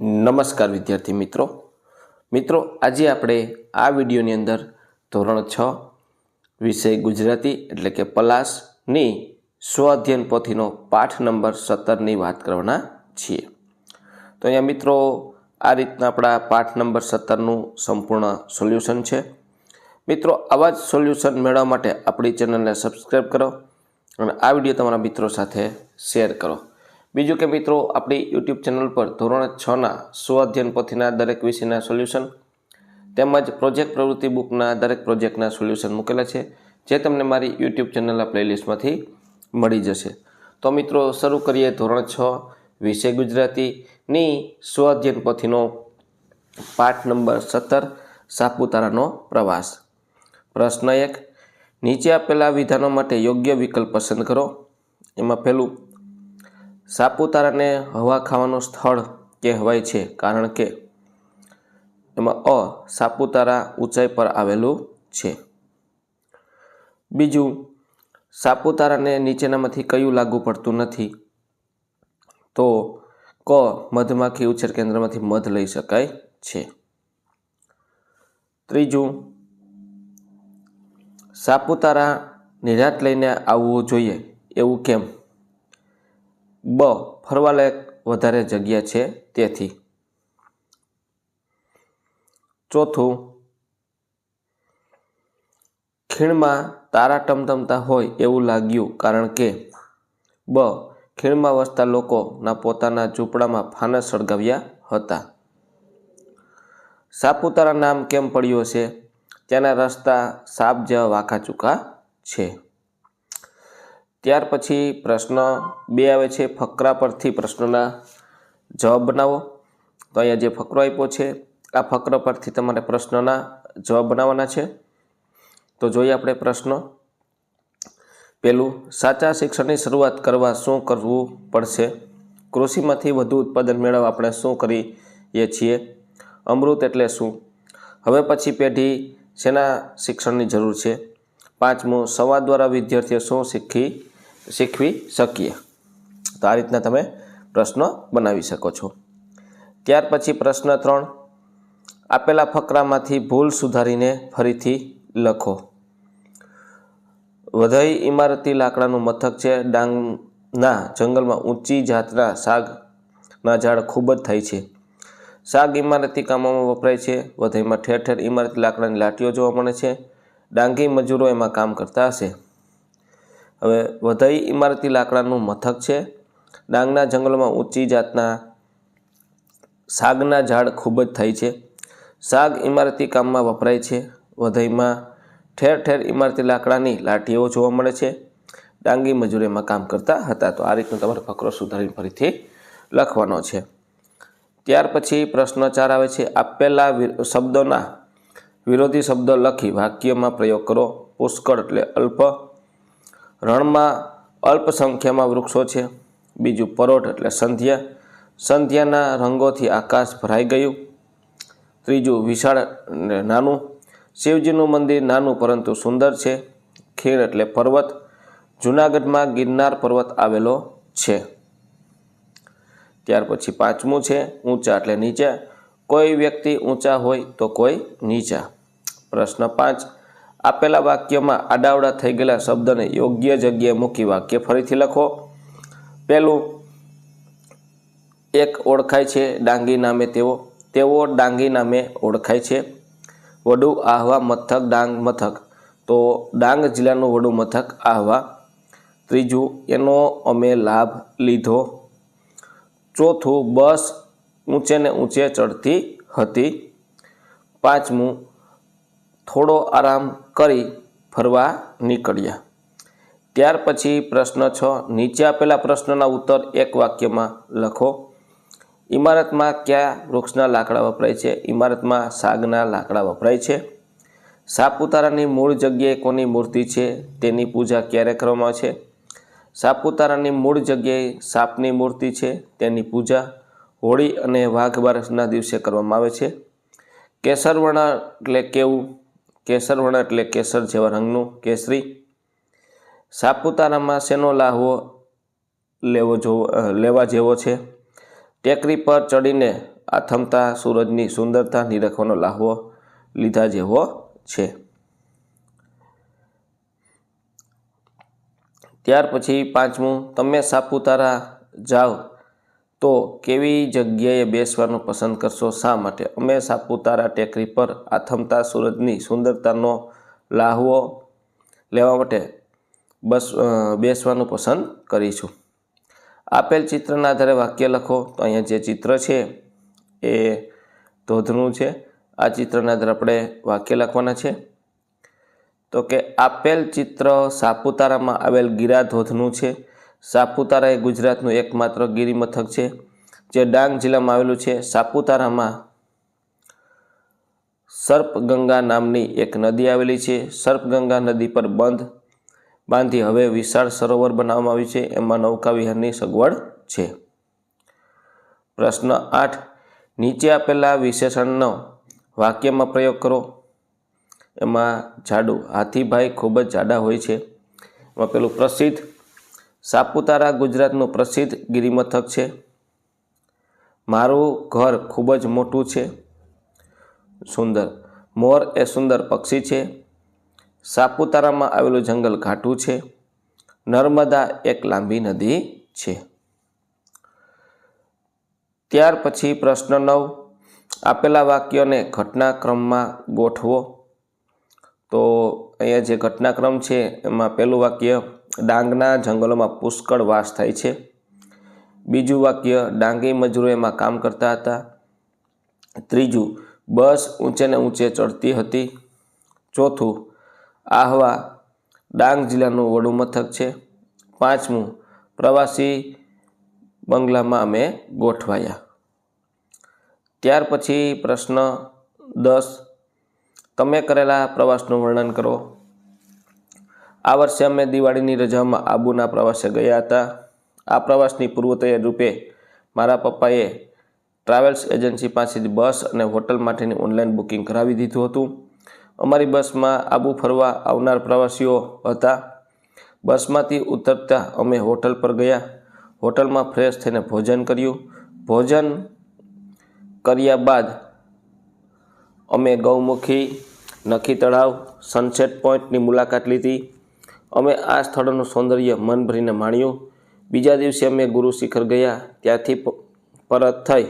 નમસ્કાર વિદ્યાર્થી મિત્રો. મિત્રો, આજે આપણે આ વિડીયોની અંદર ધોરણ છ વિષય ગુજરાતી એટલે કે પલાસની સ્વ અધ્યયન પોથીનો પાઠ નંબર સત્તરની વાત કરવાના છીએ. તો અહીંયા મિત્રો, આ રીતના આપણા પાઠ નંબર સત્તરનું સંપૂર્ણ સોલ્યુશન છે. મિત્રો, આવા જ સોલ્યુશન મેળવવા માટે આપણી ચેનલને સબસ્ક્રાઈબ કરો અને આ વીડિયો તમારા મિત્રો સાથે શેર કરો. બીજું કે મિત્રો, આપણી યુટ્યુબ ચેનલ પર ધોરણ છના સ્વ અધ્યયન પોથીના દરેક વિષયના સોલ્યુશન તેમજ પ્રોજેક્ટ પ્રવૃત્તિ બુકના દરેક પ્રોજેક્ટના સોલ્યુશન મૂકેલા છે, જે તમને મારી યુટ્યુબ ચેનલના પ્લેલિસ્ટમાંથી મળી જશે. તો મિત્રો, શરૂ કરીએ ધોરણ છ, વિષય ગુજરાતીની સ્વ અધ્યયન પોથીનો પાઠ નંબર સત્તર, સાપુતારાનો પ્રવાસ. પ્રશ્ન એક, નીચે આપેલા વિધાનો માટે યોગ્ય વિકલ્પ પસંદ કરો. એમાં પહેલું સાપુતારાને હવા ખાવાનું સ્થળ કહેવાય છે કારણ કે એમાં અ સાપુતારા ઊંચાઈ પર આવેલું છે. બીજું, સાપુતારાને નીચેનામાંથી કયું લાગુ પડતું નથી? તો ક મધમાખી ઉછેર કેન્દ્રમાંથી મધ લઈ શકાય છે. ત્રીજું, સાપુતારા નિરાત લઈને આવવું જોઈએ. એવું કેમ? બ ફરવાલાયક વધારે જગ્યા છે તેથી. ચોથું, ખીણમાં તારા ટમટમતા હોય એવું લાગ્યું કારણ કે, બ, ખીણમાં વસતા લોકોના પોતાના ઝૂંપડામાં ફાનસ સળગાવ્યા હતા. સાપુતારા નામ કેમ પડ્યું હશે ત્યાંના રસ્તા સાપ જેવા વાંકા ચૂકા છે. ત્યાર પછી પ્રશ્ન બે આવે છે. ફકરા પરથી પ્રશ્નના જવાબ બનાવો. તો અહીંયા જે ફકરો આપ્યો છે, આ ફકરા પરથી તમારે પ્રશ્નના જવાબ બનાવવાના છે. તો જોઈએ આપણે પ્રશ્ન. પેલું, સાચા શિક્ષણની શરૂઆત કરવા શું કરવું પડશે? કૃષિમાંથી વધુ ઉત્પાદન મેળવવા આપણે શું કરીએ છીએ? અમૃત એટલે શું? હવે પછી પેઢી શેના શિક્ષણની જરૂર છે? પાંચમું, સંવાદ દ્વારા વિદ્યાર્થીઓ શું શીખી શીખવી શકીએ. તો આ રીતના તમે પ્રશ્ન બનાવી શકો છો. ત્યાર પછી પ્રશ્ન ત્રણ. આપેલા ફકરામાંથી ભૂલ સુધારીને ફરીથી લખો. વધઈ ઇમારતી લાકડાનું મથક છે. ડાંગના જંગલમાં ઊંચી જાતના શાકના ઝાડ ખૂબ જ થાય છે. શાક ઇમારતી કામોમાં વપરાય છે. વધઈમાં ઠેર ઠેર ઇમારતી લાકડાની લાટીઓ જોવા મળે છે. ડાંગી મજૂરો એમાં કામ કરતા હશે. હવે વધઈ ઇમારતી લાકડાનું મથક છે. ડાંગના જંગલોમાં ઊંચી જાતના સાગના ઝાડ ખૂબ જ થાય છે. સાગ ઇમારતી કામમાં વપરાય છે. વધઈમાં ઠેર ઠેર ઇમારતી લાકડાની લાઠીઓ જોવા મળે છે. ડાંગી મજૂરીમાં કામ કરતા હતા. તો આ રીતનો તમારે ફકરો સુધારીને ફરીથી લખવાનો છે. ત્યાર પછી પ્રશ્ન ચાર આવે છે. આપેલા શબ્દોના વિરોધી શબ્દો લખી વાક્યમાં પ્રયોગ કરો. પુષ્કળ એટલે અલ્પ રણમાં અલ્પ સંખ્યામાં વૃક્ષો છે. બીજું પરોઢ એટલે સંધ્યા. સંધ્યાના રંગોથી આકાશ ભરાઈ ગયું. ત્રીજું વિશાળ નાનું. શિવજીનું મંદિર નાનું પરંતુ સુંદર છે. ખીણ એટલે પર્વત. જૂનાગઢમાં ગિરનાર પર્વત આવેલો છે. ત્યાર પછી પાંચમું છે ઊંચા એટલે નીચા. કોઈ વ્યક્તિ ઊંચા હોય તો કોઈ નીચા. પ્રશ્ન પાંચ. આપેલા વાક્યમાં આડાવડા થઈ ગયેલા શબ્દને યોગ્ય જગ્યાએ મૂકી વાક્ય ફરીથી લખો. પહેલું, એક ઓળખાય છે ડાંગી નામે તેઓ તેઓ ડાંગી નામે ઓળખાય છે. વડુ આહવા મથક ડાંગ મથક. તો ડાંગ જિલ્લાનું વડુ મથક આહવા. ત્રીજું, એનો અમે લાભ લીધો. ચોથું, બસ ઊંચે ને ઊંચે ચડતી હતી. પાંચમું થોડો આરામ કરી ફરવા નીકળ્યા. ત્યાર પછી પ્રશ્ન છ, નીચે આપેલા પ્રશ્નના ઉત્તર એક વાક્યમાં લખો. ઇમારતમાં કયા વૃક્ષના લાકડા વપરાય છે? ઇમારતમાં સાગના લાકડા વપરાય છે? સાપુતારાની મૂળ જગ્યાએ કોની મૂર્તિ છે? તેની પૂજા ક્યારે કરવામાં આવે છે? સાપુતારાની મૂળ જગ્યાએ સાપની મૂર્તિ છે? તેની પૂજા હોળી અને વાઘ બારસના દિવસે કરવામાં આવે છે? કેસરવર્ણ એટલે કેવું? કેસરવર્ણ એટલે કેસર જેવા રંગનું કેસરી. સાપુતારામાં શેનો લાહવો લેવો જોવો લેવા જેવો છે? ટેકરી પર ચડીને આથમતા સૂરજની સુંદરતા નિરખવાનો લાહવો લીધા જેવો છે. ત્યાર પછી પાંચમું, તમે સાપુતારા જાઓ. તો કેવી જગ્યાએ બેસવાનું પસંદ કરશો? શા માટે? અમે સાપુતારા ટેકરી પર આથમતા સૂરજની સુંદરતાનો લાહવો લેવા માટે બસ બેસવાનું પસંદ કરીશું. આપેલ ચિત્રના આધારે વાક્ય લખો. તો અહીંયા જે ચિત્ર છે એ ધોધનું છે. આ ચિત્રના આધારે આપણે વાક્ય લખવાના છે. તો કે આપેલ ચિત્ર સાપુતારામાં આવેલ ગીરા ધોધનું છે. સાપુતારા એ ગુજરાતનું એકમાત્ર ગિરિમથક છે, જે ડાંગ જિલ્લામાં આવેલું છે. સાપુતારામાં સર્પગંગા નામની એક નદી આવેલી છે. સર્પગંગા નદી પર બંધ બાંધી હવે વિશાળ સરોવર બનાવવામાં આવ્યું છે. એમાં નૌકા વિહારની સગવડ છે. પ્રશ્ન આઠ. નીચે આપેલા વિશેષણનો વાક્યમાં પ્રયોગ કરો. એમાં જાડુ હાથીભાઈ ખૂબ જ જાડા હોય છે. એમાં પેલું પ્રસિદ્ધ સાપુતારા ગુજરાતનું પ્રસિદ્ધ ગિરિમથક છે. મારું ઘર ખૂબ જ મોટું છે. સુંદર. મોર એ સુંદર પક્ષી છે. સાપુતારામાં આવેલું જંગલ ઘાટું છે. નર્મદા એક લાંબી નદી છે. ત્યાર પછી પ્રશ્ન નવ. આપેલા વાક્યોને ઘટનાક્રમમાં ગોઠવો. તો અહીંયા જે ઘટનાક્રમ છે, એમાં પહેલું વાક્ય ડાંગના જંગલોમાં પુષ્કળ વાસ થાય છે. બીજું વાક્ય, ડાંગી મજૂરો એમાં કામ કરતા હતા. ત્રીજું, બસ ઊંચે ને ઊંચે ચડતી હતી. ચોથું, આહવા, ડાંગ જિલ્લાનું વડું મથક છે. પાંચમું, પ્રવાસી બંગલામાં અમે ગોઠવાયા. ત્યાર પછી પ્રશ્ન દસ, તમે કરેલા પ્રવાસનું વર્ણન કરો. આ વર્ષે અમે દિવાળીની રજામાં આબુના પ્રવાસે ગયા હતા. આ પ્રવાસની પૂર્વ રૂપે મારા પપ્પાએ ટ્રાવેલ્સ એજન્સી પાસેથી બસ અને હોટલ માટેની ઓનલાઈન બુકિંગ કરાવી દીધું હતું. અમારી બસમાં આબુ ફરવા આવનાર પ્રવાસીઓ હતા. બસમાંથી ઉતરતા અમે હોટલ પર ગયા. હોટલમાં ફ્રેશ થઈને ભોજન કર્યું. ભોજન કર્યા બાદ અમે ગૌમુખી, નખી તળાવ સનસેટ પોઈન્ટની મુલાકાત લીધી. અમે આ સ્થળનું સૌંદર્ય મન ભરીને માણ્યું. બીજા દિવસે અમે ગુરુ શિખર ગયા. ત્યાંથી પરત થઈ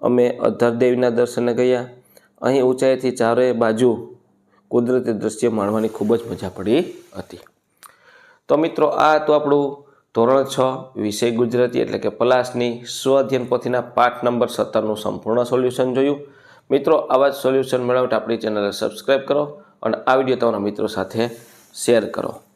અમે અધરદેવીના દર્શને ગયા. અહીં ઊંચાઈથી ચારે બાજુ કુદરતી દ્રશ્ય માણવાની ખૂબ જ મજા પડી હતી. તો મિત્રો, આ હતું આપણું ધોરણ છ વિષય ગુજરાતી એટલે કે પલાસની સ્વ અધ્યયન પોથીના પાઠ નંબર સત્તરનું સંપૂર્ણ સોલ્યુશન જોયું. મિત્રો, આવા જ સોલ્યુશન મેળવવા માટે આપણી ચેનલને સબસ્ક્રાઈબ કરો અને આ વીડિયો તમારા મિત્રો સાથે શેર કરો.